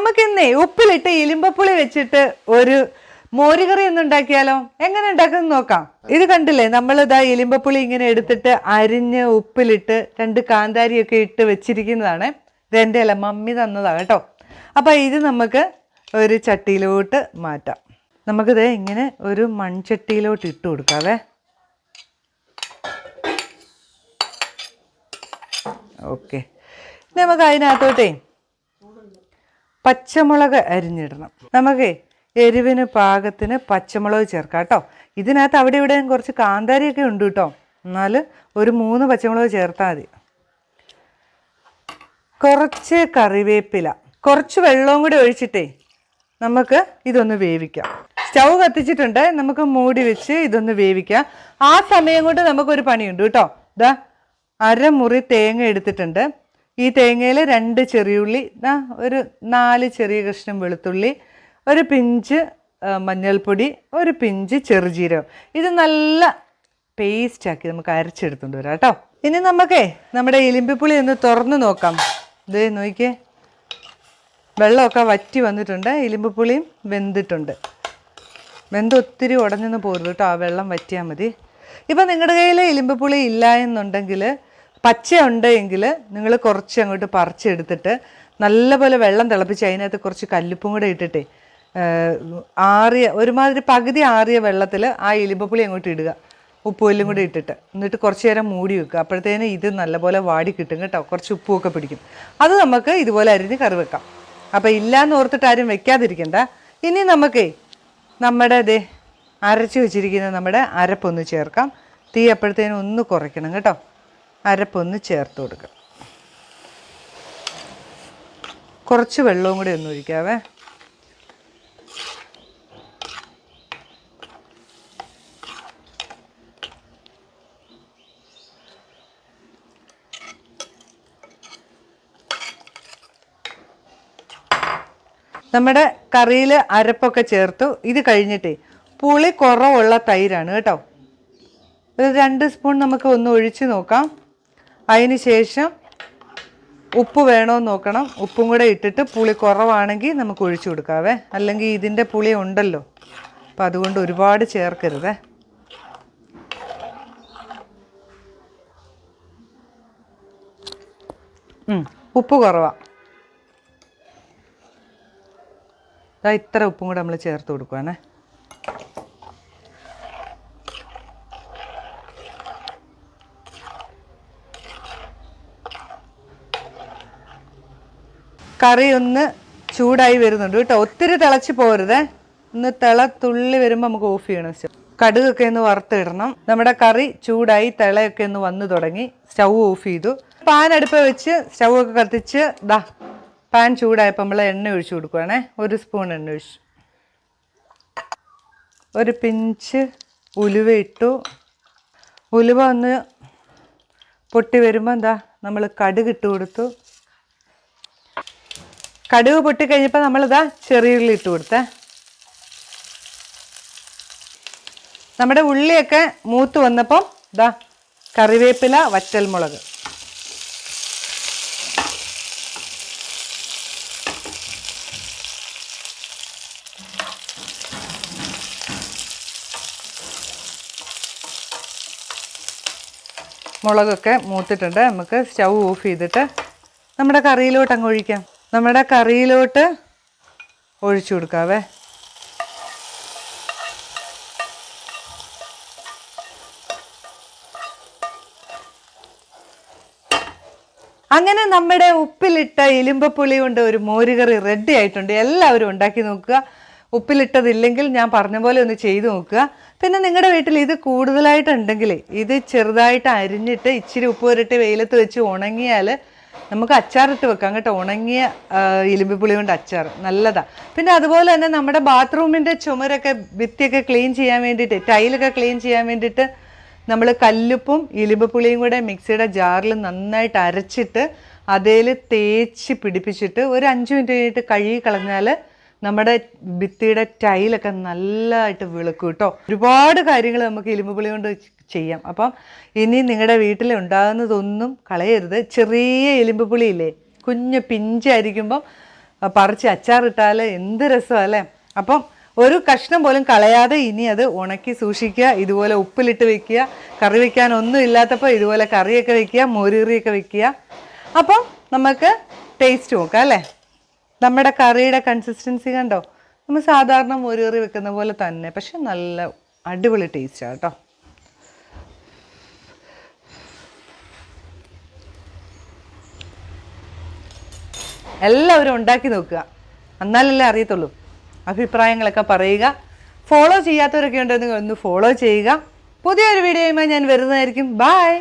നമുക്കിന്നേ ഉപ്പിലിട്ട് ഇലിമ്പപ്പുളി വെച്ചിട്ട് ഒരു മോരുകറി ഒന്ന് ഉണ്ടാക്കിയാലോ? എങ്ങനെ ഉണ്ടാക്കുന്നത് നോക്കാം. ഇത് കണ്ടില്ലേ നമ്മൾ ഇതാ ഇലിമ്പപ്പുളി ഇങ്ങനെ എടുത്തിട്ട് അരിഞ്ഞ് ഉപ്പിലിട്ട് രണ്ട് കാന്താരിയൊക്കെ ഇട്ട് വെച്ചിരിക്കുന്നതാണ്. ഇത് എന്റെ അല്ല മമ്മി തന്നതാണ് കേട്ടോ. അപ്പോൾ ഇത് നമുക്ക് ഒരു ചട്ടിയിലോട്ട് മാറ്റാം. നമുക്കിത് ഇങ്ങനെ ഒരു മൺചട്ടിയിലോട്ട് ഇട്ട് കൊടുക്കാവേ. ഓക്കെ. നമുക്ക് അതിനകത്തോട്ടേ പച്ചമുളക് അരിഞ്ഞിടണം. നമുക്ക് എരിവിന് പാകത്തിന് പച്ചമുളക് ചേർക്കാം കേട്ടോ. ഇതിനകത്ത് അവിടെ ഇവിടെ കുറച്ച് കാന്താരിയൊക്കെ ഉണ്ട് കേട്ടോ. എന്നാൽ ഒരു മൂന്ന് പച്ചമുളക് ചേർത്താൽ മതി. കുറച്ച് കറിവേപ്പില. കുറച്ച് വെള്ളവും കൂടി ഒഴിച്ചിട്ടേ നമുക്ക് ഇതൊന്ന് വേവിക്കാം. സ്റ്റൗ കത്തിച്ചിട്ടുണ്ട്. നമുക്ക് മൂടി വെച്ച് ഇതൊന്ന് വേവിക്കാം. ആ സമയം കൊണ്ട് നമുക്കൊരു പണിയുണ്ട് കേട്ടോ. ഇതാ അരമുറി തേങ്ങ എടുത്തിട്ടുണ്ട്. ഈ തേങ്ങയിൽ രണ്ട് ചെറിയുള്ളി ഒരു നാല് ചെറിയ കഷ്ണം വെളുത്തുള്ളി ഒരു പിഞ്ച് മഞ്ഞൾപ്പൊടി ഒരു പിഞ്ച് ചെറുജീരകം. ഇത് നല്ല പേസ്റ്റാക്കി നമുക്ക് അരച്ചെടുത്തുകൊണ്ട് വരാം കേട്ടോ. ഇനി നമുക്കേ നമ്മുടെ ഇലിമ്പിപ്പുളി ഒന്ന് തുറന്ന് നോക്കാം. ഇതേ നോക്കിയേ. വെള്ളമൊക്കെ വറ്റി വന്നിട്ടുണ്ട്. ഇലിമ്പിപ്പുളിയും വെന്തിട്ടുണ്ട്. വെന്ത് ഒത്തിരി ഉടഞ്ഞൊന്ന് പോരുത് കേട്ടോ. ആ വെള്ളം വറ്റിയാൽ മതി. ഇപ്പം നിങ്ങളുടെ കയ്യിൽ ഇലിമ്പിപ്പുളി ഇല്ല എന്നുണ്ടെങ്കിൽ പച്ച ഉണ്ടെങ്കിൽ നിങ്ങൾ കുറച്ച് അങ്ങോട്ട് പറിച്ചെടുത്തിട്ട് നല്ലപോലെ വെള്ളം തിളപ്പിച്ച് അതിനകത്ത് കുറച്ച് കല്ലുപ്പും കൂടെ ഇട്ടിട്ടേ ആറിയ ഒരുമാതിരി പകുതി ആറിയ വെള്ളത്തിൽ ആ എലിമ്പപ്പുളി അങ്ങോട്ട് ഇടുക. ഉപ്പുവെല്ലും കൂടി ഇട്ടിട്ട്. എന്നിട്ട് കുറച്ച് നേരം മൂടി വെക്കുക. അപ്പോഴത്തേന് ഇത് നല്ലപോലെ വാടി കിട്ടും കേട്ടോ. കുറച്ച് ഉപ്പുമൊക്കെ പിടിക്കും. അത് നമുക്ക് ഇതുപോലെ അരിഞ്ഞ് കറി വെക്കാം. അപ്പോൾ ഇല്ലയെന്ന് ഓർത്തിട്ട് ആരും വെക്കാതിരിക്കണ്ട. ഇനി നമുക്കേ നമ്മുടെ ദേ അരച്ച് വെച്ചിരിക്കുന്ന നമ്മുടെ അരപ്പൊന്ന് ചേർക്കാം. തീ അപ്പോഴത്തേനും ഒന്ന് കുറയ്ക്കണം കേട്ടോ. അരപ്പൊന്ന് ചേർത്ത് കൊടുക്കാം. കുറച്ച് വെള്ളവും കൂടി ഒന്ന് ഒഴിക്കാവേ. നമ്മുടെ കറിയിൽ അരപ്പൊക്കെ ചേർത്തു. ഇത് കഴിഞ്ഞിട്ടേ പുളി കുറവുള്ള തൈരാണ് കേട്ടോ. ഒരു രണ്ട് സ്പൂൺ നമുക്ക് ഒന്ന് ഒഴിച്ച് നോക്കാം. അതിന് ശേഷം ഉപ്പ് വേണോന്ന് നോക്കണം. ഉപ്പും കൂടെ ഇട്ടിട്ട് പുളി കുറവാണെങ്കിൽ നമുക്ക് ഒഴിച്ചു കൊടുക്കാവേ. അല്ലെങ്കിൽ ഇതിന്റെ പുളി ഉണ്ടല്ലോ. അപ്പം അതുകൊണ്ട് ഒരുപാട് ചേർക്കരുതേ. ഉപ്പ് കുറവാ. ദാ ഇത്ര ഉപ്പും കൂടെ നമ്മൾ ചേർത്ത് കൊടുക്കുവാണേ. കറി ഒന്ന് ചൂടായി വരുന്നുണ്ട് കേട്ടോ. ഒത്തിരി തിളച്ച് പോരുതേ. ഒന്ന് തിള തുള്ളി വരുമ്പോൾ നമുക്ക് ഓഫ് ചെയ്യണം കടുകൊക്കെ ഒന്ന് വറുത്തിടണം. നമ്മുടെ കറി ചൂടായി തിളയൊക്കെ ഒന്ന് വന്നു തുടങ്ങി. സ്റ്റൗ ഓഫ് ചെയ്തു. പാൻ അടുപ്പ് വെച്ച് സ്റ്റൗ ഒക്കെ കത്തിച്ച് ദാ പാൻ ചൂടായപ്പോൾ നമ്മൾ എണ്ണ ഒഴിച്ചു കൊടുക്കുവാണേ. ഒരു സ്പൂൺ എണ്ണ ഒഴിച്ചു. ഒരു പിഞ്ച് ഉലുവ ഇട്ടു. ഉലുവ ഒന്ന് പൊട്ടി വരുമ്പോൾ എന്താ നമ്മൾ കടുക് ഇട്ട് കൊടുത്തു. കടുക് പൊട്ടിക്കഴിഞ്ഞപ്പോൾ നമ്മളിതാ ചെറിയുള്ളി ഇട്ട് കൊടുത്തേ. നമ്മുടെ ഉള്ളിയൊക്കെ മൂത്ത് വന്നപ്പം ഇതാ കറിവേപ്പില വറ്റൽമുളക്. മുളകൊക്കെ മൂത്തിട്ടുണ്ട്. നമുക്ക് സ്റ്റൗ ഓഫ് ചെയ്തിട്ട് നമ്മുടെ കറിയിലോട്ട് അങ്ങ് ഒഴിക്കാം. നമ്മുടെ കറിയിലോട്ട് ഒഴിച്ചു കൊടുക്കാവേ. അങ്ങനെ നമ്മുടെ ഉപ്പിലിട്ട ഇലിമ്പപ്പുളി കൊണ്ട് ഒരു മോരുകറി റെഡി ആയിട്ടുണ്ട്. എല്ലാവരും ഉണ്ടാക്കി നോക്കുക. ഉപ്പിലിട്ടതില്ലെങ്കിൽ ഞാൻ പറഞ്ഞ പോലെ ഒന്ന് ചെയ്തു നോക്കുക. പിന്നെ നിങ്ങളുടെ വീട്ടിൽ ഇത് കൂടുതലായിട്ടുണ്ടെങ്കിൽ ഇത് ചെറുതായിട്ട് അരിഞ്ഞിട്ട് ഇച്ചിരി ഉപ്പ് പുരട്ടി വെയിലത്ത് വെച്ച് ഉണങ്ങിയാൽ നമുക്ക് അച്ചാറിട്ട് വെക്കാം കേട്ടോ. ഉണങ്ങിയ ഇലുമ്പി ഇലിമ്പിപ്പുളി കൊണ്ട് അച്ചാർ. നല്ലതാ. പിന്നെ അതുപോലെ തന്നെ നമ്മുടെ ബാത്റൂമിന്റെ ചുമരൊക്കെ ഭിത്തിയൊക്കെ ക്ലീൻ ചെയ്യാൻ വേണ്ടിയിട്ട് ടൈലൊക്കെ ക്ലീൻ ചെയ്യാൻ വേണ്ടിയിട്ട് നമ്മൾ കല്ലുപ്പും ഇലിമ്പുളിയും കൂടെ മിക്സിയുടെ ജാറിൽ നന്നായിട്ട് അരച്ചിട്ട് അതേൽ തേച്ച് പിടിപ്പിച്ചിട്ട് ഒരു അഞ്ച് മിനിറ്റ് കഴിഞ്ഞിട്ട് കഴുകി കളഞ്ഞാൽ നമ്മുടെ ഭിത്തിയുടെ ടൈലൊക്കെ നല്ലതായിട്ട് വിളക്കും കേട്ടോ ഒരുപാട് കാര്യങ്ങൾ നമുക്ക് ഇലിമ്പുളി കൊണ്ട് ചെയ്യാം. അപ്പം ഇനി നിങ്ങളുടെ വീട്ടിൽ ഉണ്ടാകുന്നതൊന്നും കളയരുത്. ചെറിയ എലുമ്പ് പുളിയില്ലേ? കുഞ്ഞ് പിഞ്ചായിരിക്കുമ്പം പറിച്ച് അച്ചാറിട്ടാൽ എന്ത് രസമാണ് അല്ലേ? അപ്പം ഒരു കഷ്ണം പോലും കളയാതെ ഇനി അത് ഉണക്കി സൂക്ഷിക്കുക ഇതുപോലെ ഉപ്പിലിട്ട് വെക്കുക കറി വെക്കാൻ ഒന്നും ഇല്ലാത്തപ്പോൾ ഇതുപോലെ കറിയൊക്കെ വെക്കുക മോരുകറിയൊക്കെ വെക്കുക. അപ്പം നമുക്ക് ടേസ്റ്റ് നോക്കാം അല്ലേ? നമ്മുടെ കറിയുടെ കൺസിസ്റ്റൻസി കണ്ടോ? നമ്മൾ സാധാരണ മോരുകറി വെക്കുന്ന പോലെ തന്നെ പക്ഷെ നല്ല അടിപൊളി ടേസ്റ്റാണ് കേട്ടോ. എല്ലാവരും ഉണ്ടാക്കി നോക്കുക. എന്നാലല്ലേ അറിയത്തുള്ളൂ. അഭിപ്രായങ്ങളൊക്കെ പറയുക. ഫോളോ ചെയ്യാത്തവരൊക്കെ ഉണ്ടെങ്കിൽ ഒന്ന് ഫോളോ ചെയ്യുക. പുതിയൊരു വീഡിയോയുമായി ഞാൻ വരുന്നതായിരിക്കും. ബായ്